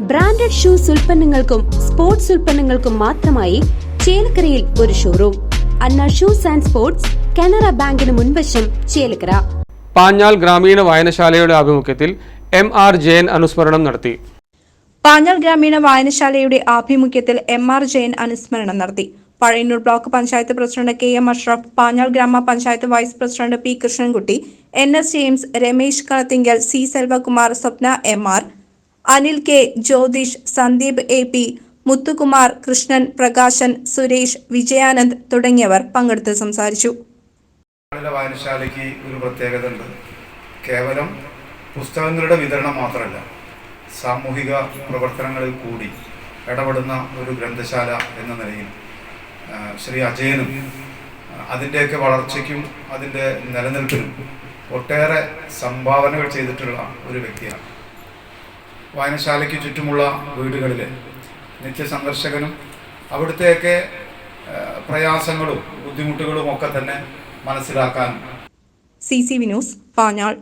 Branded shoes ഉൽപ്പന്നങ്ങൾക്കും sports ഉൽപ്പന്നങ്ങൾക്കും മാത്രമായി ചേലക്കരയിൽ ഒരു showroom Anna shoes and sports Canara ബാങ്കിന് മുൻവശം ചേലക്കര. പാഞ്ഞാൽ ഗ്രാമീണ വായനശാലയുടെ ആഭിമുഖ്യത്തിൽ എം ആർ ജയൻ അനുസ്മരണം നടത്തി. പാഞ്ഞാൽ ഗ്രാമീണ വായനശാലയുടെ ആഭിമുഖ്യത്തിൽ എം ആർ ജയൻ അനുസ്മരണം നടത്തി. Pazhayannur block panchayat president K M Ashraf Panjal ഗ്രാമപഞ്ചായത്ത് vice president P Krishnankutty N S James Ramesh Kalathingal C Selvakumar Swapna M R Anil K Jyothish Sandeep A P Muthukumar Krishnan Prakashan Suresh Vijayanand തുടങ്ങിയവർ പങ്കെടുത്ത് സംസാരിച്ചു. വായനശാലയ്ക്ക് ഒരു പ്രത്യേകത ഉണ്ട് കേവലം പുസ്തകങ്ങളുടെ വിതരണം മാത്രമല്ല സാമൂഹിക പ്രവർത്തനങ്ങളിൽ കൂടി ഇടപെടുന്ന ഒരു ഗ്രന്ഥശാല എന്ന നിലയിൽ ശ്രീ അജയനും അതിന്റെയൊക്കെ വളർച്ചയ്ക്കും അതിന്റെ നിലനിൽപ്പിനും ഒട്ടേറെ സംഭാവനകൾ ചെയ്തിട്ടുള്ള ഒരു വ്യക്തിയാണ്. വായനശാലയ്ക്ക് ചുറ്റുമുള്ള വീടുകളിൽ നിത്യസന്ദർശകനും അവിടുത്തെയൊക്കെ പ്രയാസങ്ങളും ബുദ്ധിമുട്ടുകളും ഒക്കെ തന്നെ മനസ്സിലാക്കാൻ സി സി വിനോസ് പാഞ്ഞാൾ